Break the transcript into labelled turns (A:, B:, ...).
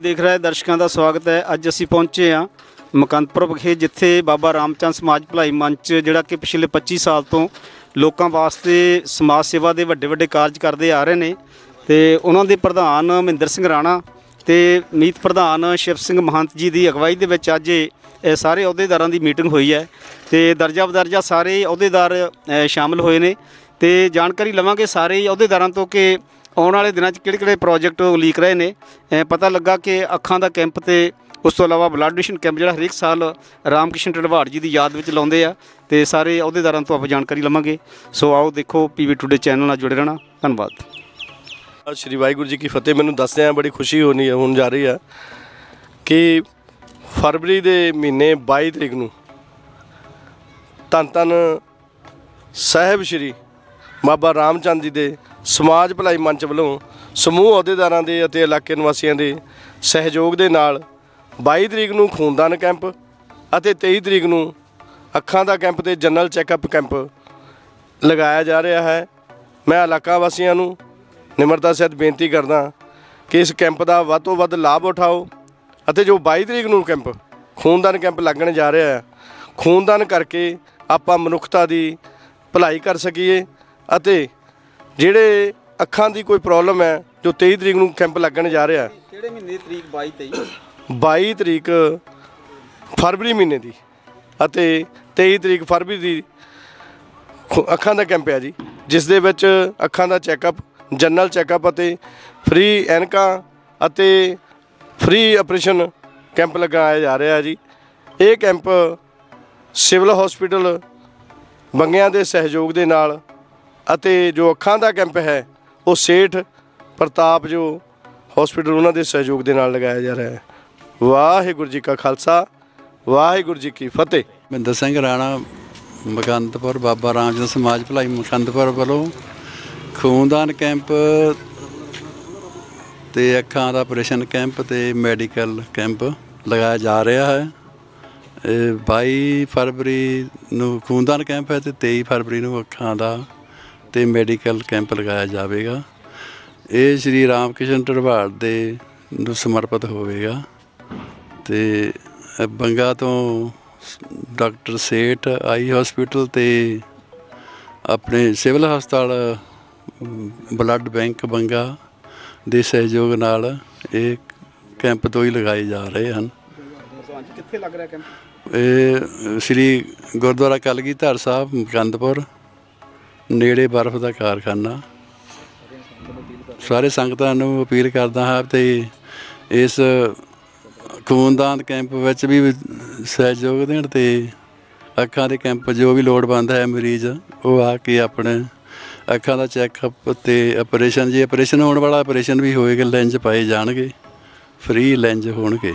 A: ਦੇਖ ਰਹੇ ਦਰਸ਼ਕਾਂ ਦਾ ਸਵਾਗਤ ਹੈ। ਅੱਜ ਅਸੀਂ ਪਹੁੰਚੇ ਹਾਂ ਮਕੰਦਪੁਰ ਵਿਖੇ ਜਿੱਥੇ ਬਾਬਾ ਰਾਮਚੰਦ ਸਮਾਜ ਭਲਾਈ ਮੰਚ ਜਿਹੜਾ ਕਿ ਪਿਛਲੇ 25 ਸਾਲ ਤੋਂ ਲੋਕਾਂ ਵਾਸਤੇ ਸਮਾਜ ਸੇਵਾ ਦੇ ਵੱਡੇ ਵੱਡੇ ਕਾਰਜ ਕਰਦੇ ਆ ਰਹੇ ਨੇ। ਤੇ ਉਹਨਾਂ ਦੇ ਪ੍ਰਧਾਨ ਮਹਿੰਦਰ ਸਿੰਘ ਰਾਣਾ ਤੇ ਮੀਤ ਪ੍ਰਧਾਨ ਸ਼ਿਵ ਸਿੰਘ ਮਹੰਤ ਜੀ ਦੀ ਅਗਵਾਈ ਦੇ ਵਿੱਚ ਅੱਜ ਇਹ ਸਾਰੇ ਅਹੁਦੇਦਾਰਾਂ ਦੀ ਮੀਟਿੰਗ ਹੋਈ ਹੈ। ਤੇ ਦਰਜਾ ਬਦਰਜਾ ਸਾਰੇ ਅਹੁਦੇਦਾਰ ਅ, ਸ਼ਾਮਲ ਹੋਏ ਨੇ। ਤੇ ਜਾਣਕਾਰੀ ਲਵਾਂਗੇ ਸਾਰੇ ਹੀ ਅਹੁਦੇਦਾਰਾਂ ਤੋਂ ਕਿ ਆਉਣ ਵਾਲੇ ਦਿਨਾਂ 'ਚ ਕਿਹੜੇ ਕਿਹੜੇ ਪ੍ਰੋਜੈਕਟ ਉਲੀਕ ਰਹੇ ਨੇ? ਪਤਾ ਲੱਗਾ ਕਿ ਅੱਖਾਂ ਦਾ ਕੈਂਪ ਤੇ ਉਸ ਤੋਂ ਇਲਾਵਾ ਬਲੱਡ ਡੋਨੇਸ਼ਨ ਕੈਂਪ ਜਿਹੜਾ ਹਰੇਕ ਸਾਲ ਰਾਮਕ੍ਰਿਸ਼ਨ ਢਲਵਾੜ ਜੀ ਦੀ ਯਾਦ ਵਿੱਚ ਲਾਉਂਦੇ ਆ ਤੇ ਸਾਰੇ ਅਹੁਦੇਦਾਰਾਂ ਤੋਂ ਆਪਾਂ ਜਾਣਕਾਰੀ ਲਵਾਂਗੇ। ਸੋ ਆਓ ਦੇਖੋ ਪੀਵੀ ਟੂਡੇ ਚੈਨਲ ਨਾਲ ਜੁੜੇ ਰਹਿਣਾ। ਧੰਨਵਾਦ।
B: ਸ਼੍ਰੀ ਵਾਹਿਗੁਰੂ ਜੀ ਕੀ ਫਤਿਹ। ਮੈਨੂੰ ਦੱਸਦੇ ਆ ਬੜੀ ਖੁਸ਼ੀ ਹੋਣੀ ਹੈ, ਹੁਣ ਜਾ ਰਹੀ ਆ ਕਿ ਫਰਵਰੀ ਦੇ ਮਹੀਨੇ 22 ਤਰੀਕ ਨੂੰ ਧੰਨ ਧੰਨ ਸਾਹਿਬ ਸ਼੍ਰੀ ਬਾਬਾ ਰਾਮਚੰਦ ਜੀ ਦੇ ਸਮਾਜ ਭਲਾਈ ਮੰਚ ਵੱਲੋਂ ਸਮੂਹ ਅਹੁਦੇਦਾਰਾਂ ਦੇ ਅਤੇ ਇਲਾਕੇ ਨਿਵਾਸੀਆਂ ਦੇ ਸਹਿਯੋਗ ਦੇ ਨਾਲ 22 ਤਰੀਕ ਨੂੰ ਖੂਨਦਾਨ ਕੈਂਪ ਅਤੇ 23 ਤਰੀਕ ਨੂੰ ਅੱਖਾਂ ਦਾ ਕੈਂਪ ਤੇ ਜਨਰਲ ਚੈੱਕਅਪ ਕੈਂਪ ਲਗਾਇਆ ਜਾ ਰਿਹਾ ਹੈ। ਮੈਂ ਇਲਾਕਾ ਵਾਸੀਆਂ ਨੂੰ ਨਿਮਰਤਾ ਸਹਿਤ ਬੇਨਤੀ ਕਰਦਾ ਕਿ ਇਸ ਕੈਂਪ ਦਾ ਵੱਧ ਤੋਂ ਵੱਧ ਲਾਭ ਉਠਾਓ ਅਤੇ ਜੋ 22 ਤਰੀਕ ਨੂੰ ਕੈਂਪ ਖੂਨਦਾਨ ਕੈਂਪ ਲੱਗਣ ਜਾ ਰਿਹਾ ਹੈ, ਖੂਨਦਾਨ ਕਰਕੇ ਆਪਾਂ ਮਨੁੱਖਤਾ ਦੀ ਭਲਾਈ ਕਰ ਸਕੀਏ। ਅਤੇ ਜਿਹੜੇ ਅੱਖਾਂ ਦੀ ਕੋਈ ਪ੍ਰੋਬਲਮ ਹੈ ਜੋ 23 ਤਰੀਕ ਨੂੰ ਕੈਂਪ ਲੱਗਣ ਜਾ ਰਿਹਾ ਹੈ
A: ਕਿਹੜੇ ਮਹੀਨੇ ਦੀ ਤਰੀਕ? 22 23
B: 22 ਤਰੀਕ ਫਰਵਰੀ ਮਹੀਨੇ ਦੀ ਅਤੇ 23 ਤਰੀਕ ਫਰਵਰੀ ਦੀ ਅੱਖਾਂ ਦਾ ਕੈਂਪ ਹੈ ਜੀ ਜਿਸ ਦੇ ਵਿੱਚ ਅੱਖਾਂ ਦਾ ਚੈੱਕਅਪ ਜਨਰਲ ਚੈੱਕਅਪ ਅਤੇ ਫ੍ਰੀ ਐਨਕਾਂ ਅਤੇ ਫ੍ਰੀ ਆਪਰੇਸ਼ਨ ਕੈਂਪ ਲਗਾਇਆ ਜਾ ਰਿਹਾ ਹੈ ਜੀ। ਇਹ ਕੈਂਪ ਸਿਵਲ ਹਸਪੀਟਲ ਬੰਗਿਆਂ ਦੇ ਸਹਿਯੋਗ ਦੇ ਨਾਲ ਅਤੇ ਜੋ ਅੱਖਾਂ ਦਾ ਕੈਂਪ ਹੈ, ਉਹ ਸੇਠ ਪ੍ਰਤਾਪ ਜੋ ਹਸਪੀਟਲ ਉਹਨਾਂ ਦੇ ਸਹਿਯੋਗ ਦੇ ਨਾਲ ਲਗਾਇਆ ਜਾ ਰਿਹਾ ਹੈ। ਵਾਹਿਗੁਰੂ ਜੀ ਕਾ ਖਾਲਸਾ, ਵਾਹਿਗੁਰੂ ਜੀ ਕੀ ਫਤਿਹ।
C: ਮਹਿੰਦਰ ਸਿੰਘ ਰਾਣਾ, ਮਕੰਦਪੁਰ, ਬਾਬਾ ਰਾਮਚੰਦ ਸਮਾਜ ਭਲਾਈ ਮਕੰਦਪੁਰ ਵੱਲੋਂ ਖੂਨਦਾਨ ਕੈਂਪ ਤੇ ਅੱਖਾਂ ਦਾ ਆਪਰੇਸ਼ਨ ਕੈਂਪ ਤੇ ਮੈਡੀਕਲ ਕੈਂਪ ਲਗਾਇਆ ਜਾ ਰਿਹਾ ਹੈ। ਇਹ 22 ਫਰਵਰੀ ਨੂੰ ਖੂਨਦਾਨ ਕੈਂਪ ਹੈ ਤੇ 23 ਫਰਵਰੀ ਨੂੰ ਅੱਖਾਂ ਦਾ ਤੇ ਮੈਡੀਕਲ ਕੈਂਪ ਲਗਾਇਆ ਜਾਵੇਗਾ। ਇਹ ਸ਼੍ਰੀ ਰਾਮਕ੍ਰਿਸ਼ਨ ਢਰਵਾੜ ਦੇ ਨੂੰ ਸਮਰਪਿਤ ਹੋਵੇਗਾ। ਤੇ ਬੰਗਾ ਤੋਂ ਡਾਕਟਰ ਸੇਠ ਆਈ ਹਸਪੀਟਲ ਤੇ ਆਪਣੇ ਸਿਵਲ ਹਸਪਤਾਲ ਬਲੱਡ ਬੈਂਕ ਬੰਗਾ ਦੇ ਸਹਿਯੋਗ ਨਾਲ ਇਹ ਕੈਂਪ ਤੋਂ ਹੀ ਲਗਾਏ ਜਾ ਰਹੇ ਹਨ।
A: ਕਿੱਥੇ ਲੱਗ ਰਿਹਾ ਕੈਂਪ?
C: ਇਹ ਸ੍ਰੀ ਗੁਰਦੁਆਰਾ ਕਲਗੀਧਰ ਸਾਹਿਬ ਮੁਕੰਦਪੁਰ ਨੇੜੇ ਬਰਫ਼ ਦਾ ਕਾਰਖਾਨਾ। ਸਾਰੇ ਸੰਗਤਾਂ ਨੂੰ ਅਪੀਲ ਕਰਦਾ ਹਾਂ ਤੇ ਇਸ ਖੂਨਦਾਨ ਕੈਂਪ ਵਿੱਚ ਵੀ ਸਹਿਯੋਗ ਦੇਣ ਤੇ ਅੱਖਾਂ ਦੇ ਕੈਂਪ ਜੋ ਵੀ ਲੋੜਵੰਦ ਹੈ ਮਰੀਜ਼, ਉਹ ਆ ਕੇ ਆਪਣੇ ਅੱਖਾਂ ਦਾ ਚੈੱਕਅਪ ਤੇ ਆਪਰੇਸ਼ਨ, ਜੇ ਆਪਰੇਸ਼ਨ ਹੋਣ ਵਾਲਾ ਆਪਰੇਸ਼ਨ ਵੀ ਹੋਏਗਾ, ਲੈਂਜ ਪਾਏ ਜਾਣਗੇ, ਫ੍ਰੀ ਲੈਂਜ ਹੋਣਗੇ।